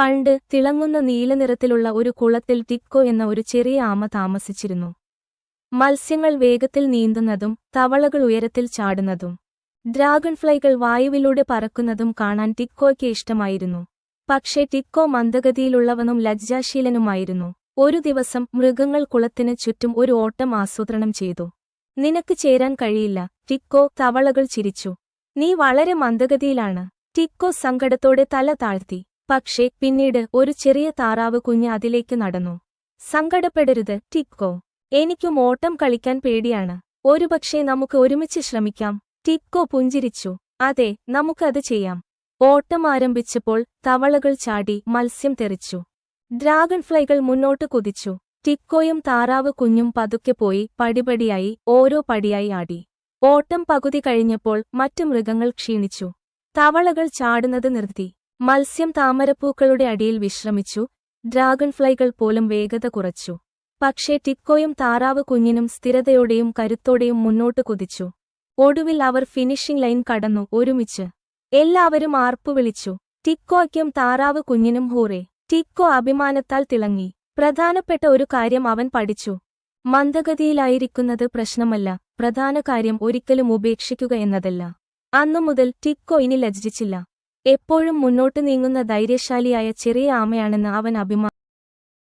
പണ്ട് തിളങ്ങുന്ന നീലനിറത്തിലുള്ള ഒരു കുളത്തിൽ ടിക്കോ എന്ന ഒരു ചെറിയ ആമ താമസിച്ചിരുന്നു. മത്സ്യങ്ങൾ വേഗത്തിൽ നീന്തുന്നതും തവളകൾ ഉയരത്തിൽ ചാടുന്നതും ഡ്രാഗൺ ഫ്ലൈകൾ വായുവിലൂടെ പറക്കുന്നതും കാണാൻ ടിക്കോയ്ക്ക് ഇഷ്ടമായിരുന്നു. പക്ഷേ ടിക്കോ മന്ദഗതിയിലുള്ളവനും ലജ്ജാശീലനുമായിരുന്നു. ഒരു ദിവസം മൃഗങ്ങൾ കുളത്തിന് ചുറ്റും ഒരു ഓട്ടം ആസൂത്രണം ചെയ്തു. നിനക്ക് ചേരാൻ കഴിയില്ല ടിക്കോ തവളകൾ ചിരിച്ചു. നീ വളരെ മന്ദഗതിയിലാണ് ടിക്കോ സങ്കടത്തോടെ തല താഴ്ത്തി. പക്ഷേ പിന്നീട് ഒരു ചെറിയ താറാവ് കുഞ്ഞ് അതിലേക്ക് നടന്നു. സങ്കടപ്പെടരുത് ടിക്കോ എനിക്കും ഓട്ടം കളിക്കാൻ പേടിയാണ്. ഒരുപക്ഷേ നമുക്ക് ഒരുമിച്ച് ശ്രമിക്കാം. ടിക്കോ പുഞ്ചിരിച്ചു. അതെ നമുക്കത് ചെയ്യാം. ഓട്ടം ആരംഭിച്ചപ്പോൾ തവളകൾ ചാടി മത്സ്യം തെറിച്ചു. ഡ്രാഗൺ ഫ്ലൈകൾ മുന്നോട്ട് കുതിച്ചു. ടിക്കോയും താറാവ് കുഞ്ഞും പതുക്കെ പോയി പടിപടിയായി ഓരോ പടിയായി ആടി. ഓട്ടം പകുതി കഴിഞ്ഞപ്പോൾ മറ്റു മൃഗങ്ങൾ ക്ഷീണിച്ചു. തവളകൾ ചാടുന്നത് നിർത്തി. മത്സ്യം താമരപ്പൂക്കളുടെ അടിയിൽ വിശ്രമിച്ചു. ഡ്രാഗൺ ഫ്ലൈകൾ പോലും വേഗത കുറച്ചു. പക്ഷേ ടിക്കോയും താറാവ് കുഞ്ഞിനും സ്ഥിരതയോടെയും കരുത്തോടെയും മുന്നോട്ട് കുതിച്ചു. ഒടുവിൽ അവർ ഫിനിഷിംഗ് ലൈൻ കടന്നു ഒരുമിച്ച്. എല്ലാവരും ആർപ്പുവിളിച്ചു ടിക്കോയ്ക്കും താറാവ് കുഞ്ഞിനും ഹൂറേ. ടിക്കോ അഭിമാനത്താൽ തിളങ്ങി. പ്രധാനപ്പെട്ട ഒരു കാര്യം അവൻ പഠിച്ചു. മന്ദഗതിയിലായിരിക്കുന്നത് പ്രശ്നമല്ല. പ്രധാന കാര്യം ഒരിക്കലും ഉപേക്ഷിക്കുക എന്നതല്ല. അന്നു മുതൽ ടിക്കോ ഇനി ലജ്ജിച്ചില്ല. എപ്പോഴും മുന്നോട്ട് നീങ്ങുന്ന ധൈര്യശാലിയായ ചെറിയ ആമയാണെന്ന് അവൻ അഭിമാനിച്ചു